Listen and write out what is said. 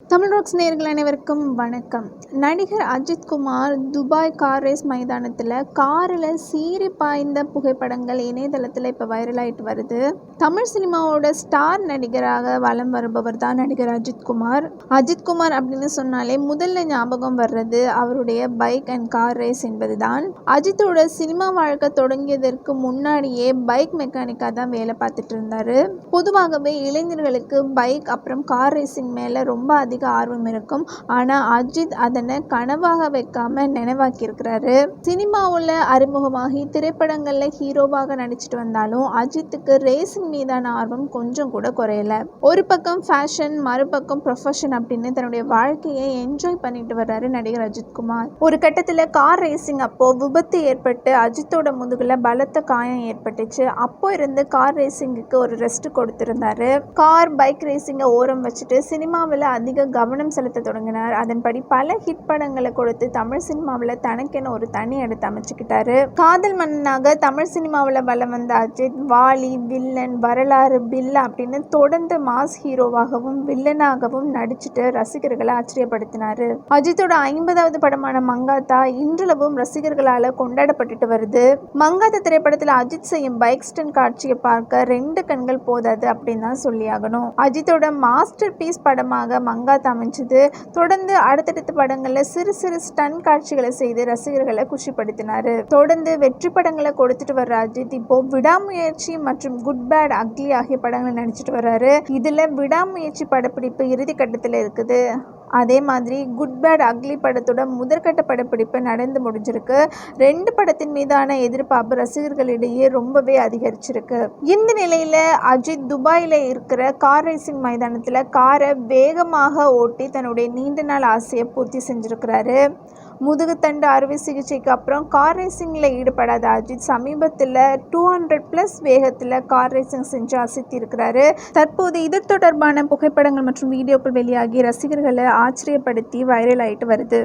Tamil rocks நேர்கள் அனைவருக்கும் வணக்கம். நடிகர் Ajith Kumar Dubai car race மைதானத்தில் காரில் சீறி பாய்ந்த புகைப்படங்கள் இணையதளத்தில் இப்போ வைரல் ஆயிட்டு வருது. தமிழ் சினிமாவோட ஸ்டார் நடிகராக வலம் வருபவர் தான் நடிகர் அஜித் குமார். அஜித் குமார் அப்படின்னு சொன்னாலே முதல்ல ஞாபகம் வர்றது அவருடைய பைக் அண்ட் கார் ரேஸ் என்பது தான் அஜித்தோட சினிமா வாழ்க்கை தொடங்கியதற்கு முன்னாடியே பைக் மெக்கானிக்காக தான் வேலை பார்த்துட்டு இருந்தாரு. பொதுவாகவே இளைஞர்களுக்கு பைக் அப்புறம் கார் ரேசிங் மேலே ரொம்ப அதிக ஆர்வம் இருக்கும். ஆனால் அஜித் அதனை கனவாக வைக்காம நினைவாக்கியிருக்கிறாரு. சினிமாவில் அறிமுகமாகி திரைப்படங்களில் ஹீரோவாக நடிச்சிட்டு வந்தாலும் அஜித்துக்கு ரேசிங் மீதான ஆர்வம் கொஞ்சம் கூட குறையல. ஒரு பக்கம் ஃபேஷன் மறுபக்கம் ப்ரொஃபஷன் அப்படின்னு தன்னுடைய வாழ்க்கையை என்ஜாய் பண்ணிட்டு வர்றாரு நடிகர் அஜித் குமார். ஒரு கட்டத்தில் கார் ரேசிங் அப்போ விபத்து ஏற்பட்டு அஜித்தோட முதுகுல பலத்த காயம் ஏற்பட்டுச்சு. அப்போ இருந்து கார் ரேசிங்குக்கு ஒரு ரெஸ்ட் கொடுத்திருந்தாரு. கார் பைக் ரேசிங்கை ஓரம் வச்சுட்டு சினிமாவில் அதிக மீது கவனம் செலுத்த தொடங்கினார். அதன்படி பல ஹிட் படங்களை கொடுத்து தமிழ் சினிமாவில் தனக்கென ஒரு தனி இடத்தை அமைச்சுக்கிட்டாரு. காதல் மன்னனாக தமிழ் சினிமாவில் வலம் வந்த அஜித் வாலி வில்லன் வரலாறு பில்லா அப்படின்னு தொடர்ந்து மாஸ் ஹீரோவாகவும் வில்லனாகவும் நடிச்சுட்டு ரசிகர்களை ஆச்சரியப்படுத்தினாரு. அஜித்தோட ஐம்பதாவது படமான மங்காத்தா இன்றளவும் ரசிகர்களால் கொண்டாடப்பட்டுட்டு வருது. மங்காத்தா திரைப்படத்தில் அஜித் செய்யும் பைக் ஸ்டன் காட்சியை பார்க்க ரெண்டு கண்கள் போதாது அப்படின்னு தான் சொல்லியாகணும். அஜித்தோட மாஸ்டர் பீஸ் படமாக மங்காத்தா அமைஞ்சது. தொடர்ந்து அடுத்தடுத்த படங்களில் சிறு சிறு ஸ்டன் காட்சிகளை செய்து ரசிகர்களை குஷிப்படுத்தினார். தொடர்ந்து வெற்றி படங்களை கொடுத்துட்டு வர்ற அஜித் இப்போ விடாமுயற்சி மற்றும் குட் பேட் அக்லி ஆகிய படங்களை நடிச்சிட்டு வர்றாரு. இதில் விடாமுயற்சி படப்பிடிப்பு இறுதி கட்டத்தில் இருக்குது. அதே மாதிரி குட் பேட் அக்லி படத்தோட முதற்கட்ட படப்பிடிப்பு நடந்து முடிஞ்சிருக்கு. ரெண்டு படத்தின் மீதான எதிர்பார்ப்பு ரசிகர்களிடையே ரொம்பவே அதிகரிச்சிருக்கு. இந்த நிலையில் அஜித் துபாயில் இருக்கிற கார் ரேசிங் மைதானத்தில் காரை வேகமாக ஓட்டி தன்னுடைய நீண்ட நாள் ஆசையை பூர்த்தி செஞ்சுருக்கிறாரு. முதுகுத்தண்டு அறுவை சிகிச்சைக்கு அப்புறம் கார் ரேசிங்கில் ஈடுபடாத அஜித் சமீபத்தில் டூ ஹண்ட்ரட் ப்ளஸ் வேகத்தில் கார் ரேசிங் செஞ்சு அசைத்திருக்கிறாரு தற்போது இது தொடர்பான புகைப்படங்கள் மற்றும் வீடியோக்கள் வெளியாகி ரசிகர்களை ஆச்சரியப்படுத்தி வைரல் ஆயிட்டு வருது.